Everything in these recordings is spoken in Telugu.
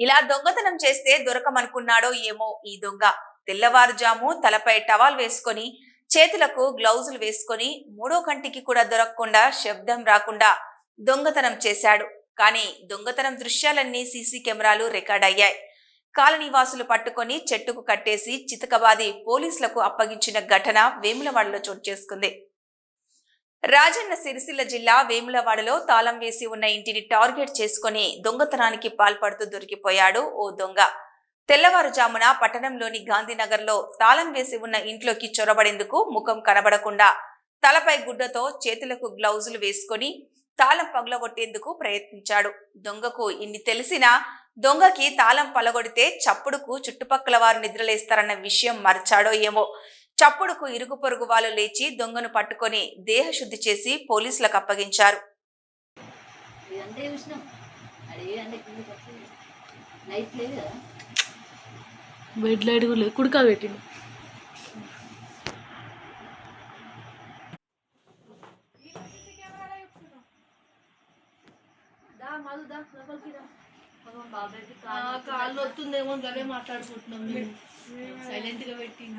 ఇలా దొంగతనం చేస్తే దొరకమనుకున్నాడో ఏమో ఈ దొంగ. తెల్లవారుజాము తలపై టవాల్ వేసుకొని చేతులకు గ్లౌజులు వేసుకొని మూడో కంటికి కూడా దొరకకుండా శబ్దం రాకుండా దొంగతనం చేశాడు. కానీ దొంగతనం దృశ్యాలన్నీ సీసీ కెమెరాలు రికార్డ్ అయ్యాయి. కాలనీవాసులు పట్టుకొని చెట్టుకు కట్టేసి చితకబాది పోలీసులకు అప్పగించిన ఘటన వేములవాడలో చోటు చేసుకుంది. రాజన్న సిరిసిల్ల జిల్లా వేములవాడలో తాళం వేసి ఉన్న ఇంటిని టార్గెట్ చేసుకొని దొంగతనానికి పాల్పడుతూ దొరికిపోయాడు ఓ దొంగ. తెల్లవారుజామున పట్టణంలోని గాంధీనగర్లో తాళం వేసి ఉన్న ఇంట్లోకి చొరబడేందుకు ముఖం కనబడకుండా తలపై గుడ్డతో చేతులకు గ్లౌజులు వేసుకొని తాళం పగలగొట్టేందుకు ప్రయత్నించాడు. దొంగకు ఇన్ని తెలిసినా దొంగకి తాళం పలగొడితే చప్పుడుకు చుట్టుపక్కల వారు నిద్రలేస్తారన్న విషయం మర్చాడో ఏమో. చప్పుడుకు ఇరుగు పొరుగు వాళ్ళు లేచి దొంగను పట్టుకొని దేహశుద్ధి చేసి పోలీసులకు అప్పగించారు. బెడ్ లైట్ కూడా లేదు. కుడికా పెట్టిండు. దా మధు దా లోపలికి రా. కాళ్ళు వస్తుందేమో మాట్లాడుకుంటున్నాం సైలెంట్గా పెట్టి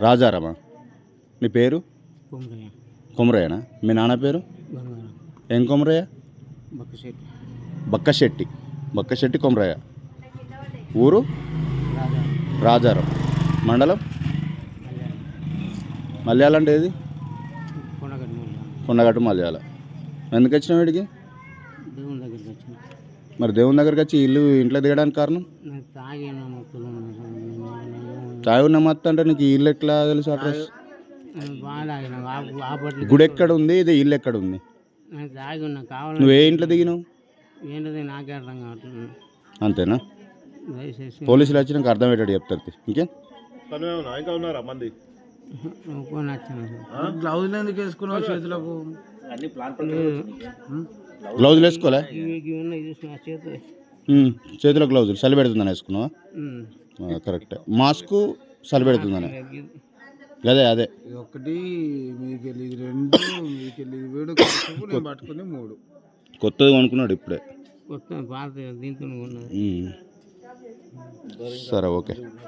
రాజారామా? నీ పేరు? కుమరయ్యనా? మీ నాన్న పేరు? ఏం కుమరయ్య? బక్కశెట్టి. బక్కశెట్టి. కుమరయ్య. ఊరు? రాజా రాజారాం. మండలం? మళ్ళీ మలయాళం అంటే ఏది? కొండగట్టు మలయాళం. ఎందుకు వచ్చినావు వీడికి దేవుని దగ్గరికి వచ్చిన. మరి దేవుని దగ్గరికి వచ్చి ఇల్లు ఇంట్లో దిగడానికి కారణం? తాగి ఉన్న మొత్తులు తాగి ఉన్న మొత్తం అంటే నీకు ఈ ఇల్లు ఎట్లా తెలుసు అడ్రస్? బాగా తాగిన. గుడి ఎక్కడ ఉంది? ఇది ఇల్లు ఎక్కడ ఉంది? నేను తాగి ఉన్నా. కావాలి నువ్వు ఏ ఇంట్లో దిగినావు? ఏంటిది? నాకే అర్థం కావట్లేదు. అంతేనా? దయచేసి పోలీసులు వచ్చినాక అర్థమయ్యేటట్టు చెప్తారు. ఇంకేం? నువ్వు నచ్చాను గ్లౌజ్ ఎందుకు వేసుకున్నావు చేతులకు? గ్లౌజులు వేసుకోలే? ఇవి ఉన్నాయి చూసిన చేతులు ఉమ్, చేతిలో గ్లౌజులు చలి పెడుతుందని వేసుకున్నావా? కరెక్ట్ మాస్క్ చలి పెడుతుందని. అదే అదే. ఇది ఒకటి మీకు ఇది రెండు మీకు ఇది వేడు నేను పట్టుకుని మూడు. కొత్తది కొనుక్కున్నాడు ఇప్పుడే. కొత్త పాత దీంతో. సరే ఓకే.